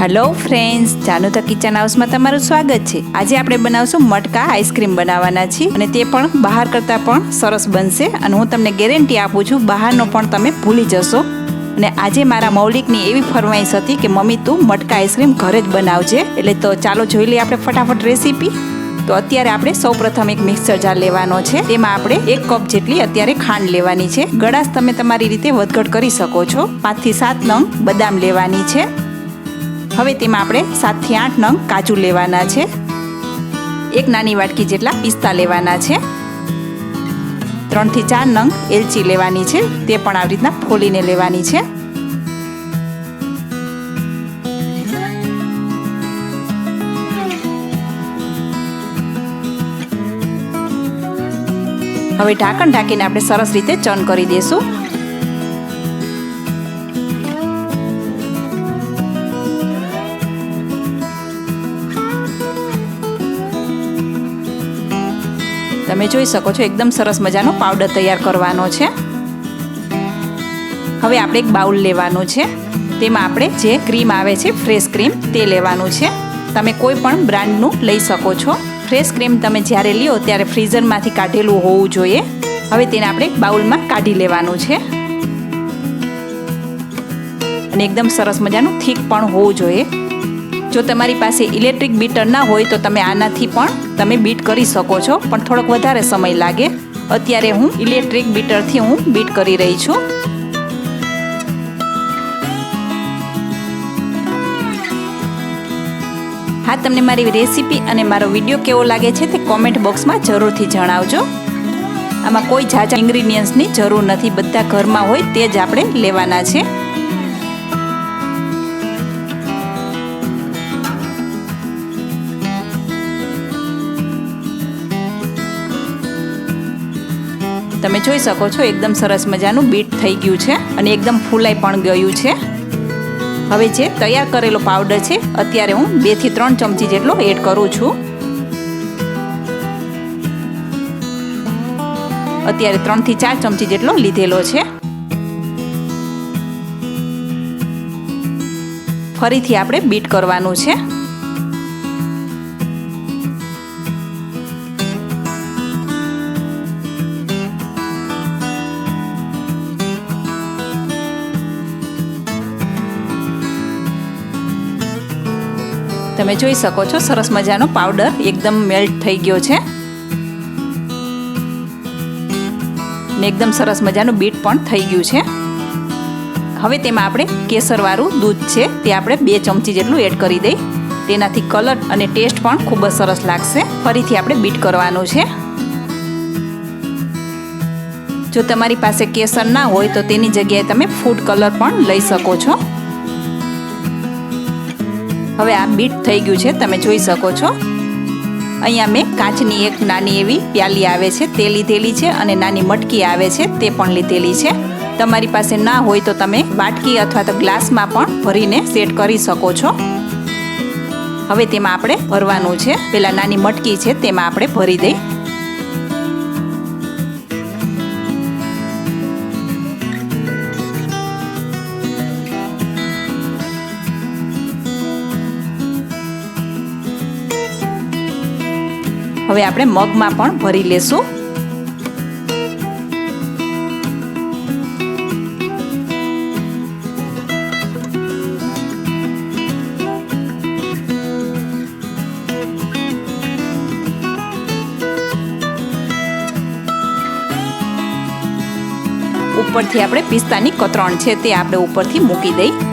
Hello friends Janu the kitchen હાઉસમાં તમારું સ્વાગત છે. આજે આપણે બનાવશું મટકા આઈસ્ક્રીમ બનાવવાના છીએ અને તે પણ બહાર કરતાં પણ સરસ બનશે અને હું તમને ગેરંટી આપું છું, બહારનો પણ તમે ભૂલી જશો. અને આજે મારા મૌલિકની એવી ફરમાઈશ હતી કે, મમ્મી, તું મટકા આઈસ્ક્રીમ ઘરે જ બનાવજે. એટલે તો ચાલો જોઈ લઈએ આપણે ફટાફટ રેસીપી. તો અત્યારે આપણે સૌપ્રથમ એક મિક્સર જાર લેવાનો છે. તેમાં આપણે એક કપ જેટલી અત્યારે ખાંડ લેવાની છે. ગળાશ તમે તમારી રીતે વધઘટ કરી શકો છો. પાંચથી સાત નંગ બદામ લેવાની છે. હવે તેમાં આપણે સાતથી આઠ નંગ કાજુ લેવાના છે. એક નાની વાટકી જેટલા પિસ્તા લેવાના છે. ત્રણથી ચાર નંગ એલચી લેવાની છે. તે પણ આવી રીતના ફોલીને લેવાની છે. હવે ઢાંકણ ઢાંકીને આપણે સરસ રીતે ચર્ન કરી દઈશું તમે જોઈ શકો છો, એકદમ સરસ મજાનો પાવડર તૈયાર કરવાનો છે. હવે આપણે એક બાઉલ લેવાનું છે. તેમાં આપણે જે ક્રીમ આવે છે ફ્રેશ ક્રીમ તે લેવાનું છે. તમે કોઈ પણ બ્રાન્ડનું લઈ શકો છો. ફ્રેશ ક્રીમ તમે જ્યારે લ્યો, ત્યારે ફ્રીઝરમાંથી કાઢેલું હોવું જોઈએ. હવે તેને આપણે બાઉલમાં કાઢી લેવાનું છે. અને એકદમ સરસ મજાનું થીક પણ હોવું જોઈએ. જો તમારી પાસે ઇલેક્ટ્રિક બીટર ના હોય, તો તમે આનાથી પણ તમે બીટ કરી શકો છો, પણ થોડોક વધારે સમય લાગે. અત્યારે હું ઇલેક્ટ્રિક બીટરથી હું બીટ કરી રહી છું. હા, તમને મારી રેસીપી અને મારો વીડિયો કેવો લાગે છે તે કોમેન્ટ બોક્સમાં જરૂરથી જણાવજો. આમાં કોઈ ઝાઝા ઇન્ગ્રીડિયન્ટ્સની જરૂર નથી. બધા ઘરમાં હોય તે જ આપણે લેવાના છે. તમે જોઈ શકો છો, એકદમ સરસ મજાનું બીટ થઈ ગયું છે અને એકદમ ફૂલાઈ પણ ગયું છે. હવે જે તૈયાર કરેલો પાવડર છે, અત્યારે હું બેથી ત્રણ ચમચી જેટલો એડ કરું છું. અત્યારે ત્રણથી ચાર ચમચી જેટલો લીધેલો છે. ફરીથી આપણે બીટ કરવાનું છે. તમે જોઈ શકો છો, સરસ મજાનો પાવડર એકદમ મેલ્ટ થઈ ગયો છે. ને એકદમ સરસ મજાનું બીટ પણ થઈ ગયું છે. હવે તેમાં આપણે કેસરવાળું દૂધ છે, તે આપણે બે ચમચી જેટલું એડ કરી દઈ. તેનાથી કલર અને ટેસ્ટ પણ ખૂબ જ સરસ લાગશે. ફરીથી આપણે બીટ કરવાનું છે. જો તમારી પાસે કેસર ના હોય તો તેની જગ્યાએ તમે ફૂડ કલર પણ લઈ શકો છો. હવે આ બીટ થઈ ગયું છે, તમે જોઈ શકો છો. અહીંયા મેં કાચની એક નાની એવી પ્યાલી આવે છે, તે લીધેલી છે અને નાની મટકી આવે છે, તે પણ લીધેલી છે. તમારી પાસે ના હોય તો તમે બાટકી અથવા તો ગ્લાસમાં પણ ભરીને સેટ કરી શકો છો. હવે તેમાં આપણે ભરવાનું છે. પેલા નાની મટકી છે, તેમાં આપણે ભરી દઈ. હવે આપણે મગમાં પણ ભરી લેશું. ઉપરથી આપણે પિસ્તાની કતરણ છે તે આપણે ઉપરથી મૂકી દઈ.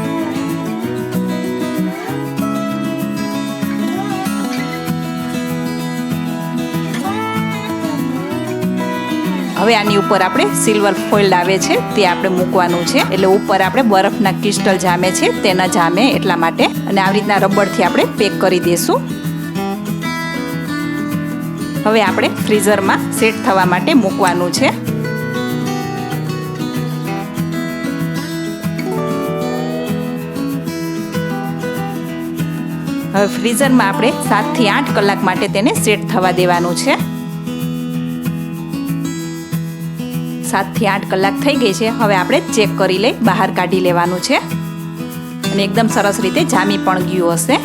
હવે આની ઉપર આપણે સિલ્વર ફોઇલ આવે છે, તે આપણે મૂકવાનું છે. એટલે ઉપર આપણે બરફના ક્રિસ્ટલ જામે છે તે ન જામે એટલા માટે. અને આવી રીતના રબરથી આપણે પેક કરી દઈશું હવે આપણે ફ્રીઝરમાં સેટ થવા માટે મૂકવાનું છે. હવે ફ્રીઝરમાં આપણે સાતથી આઠ કલાક માટે તેને સેટ થવા દેવાનું છે. સાતથી આઠ કલાક થઈ ગઈ છે. હવે આપણે ચેક કરી લઈ બહાર કાઢી લેવાનું છે. અને એકદમ સરસ રીતે જામી પણ ગયું હશે.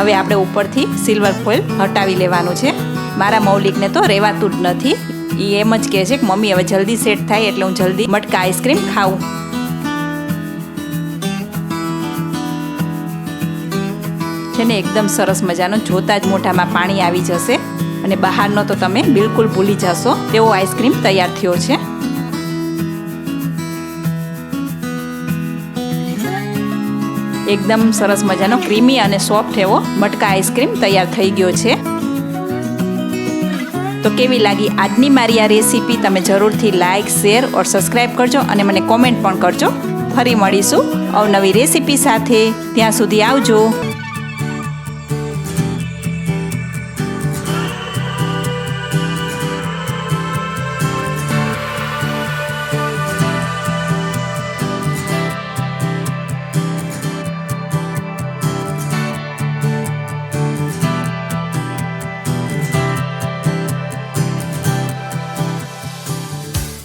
હવે આપણે ઉપરથી સિલ્વર ફોઇલ હટાવી લેવાનું છે. મારા મૌલિકને તો રહેવાતું જ નથી. એ એમ જ કહે છે કે, મમ્મી, હવે જલ્દી સેટ થાય એટલે હું જલ્દી મટકા આઈસ્ક્રીમ ખાઉં. છે ને એકદમ સરસ મજાનો, જોતા જ મોઢામાં પાણી આવી જશે. અને બહારનો તો તમે બિલકુલ ભૂલી જશો, તેવો આઈસ્ક્રીમ તૈયાર થયો છે. એકદમ સરસ મજાનો, ક્રીમી અને સોફ્ટ એવો મટકા આઈસ્ક્રીમ તૈયાર થઈ ગયો છે. તો કેવી લાગી આજની મારી આ રેસીપી? તમે જરૂરથી લાઇક શેર ઓર સબસ્ક્રાઈબ કરજો અને મને કોમેન્ટ પણ કરજો. ફરી મળીશું અવનવી રેસીપી સાથે. ત્યાં સુધી આવજો.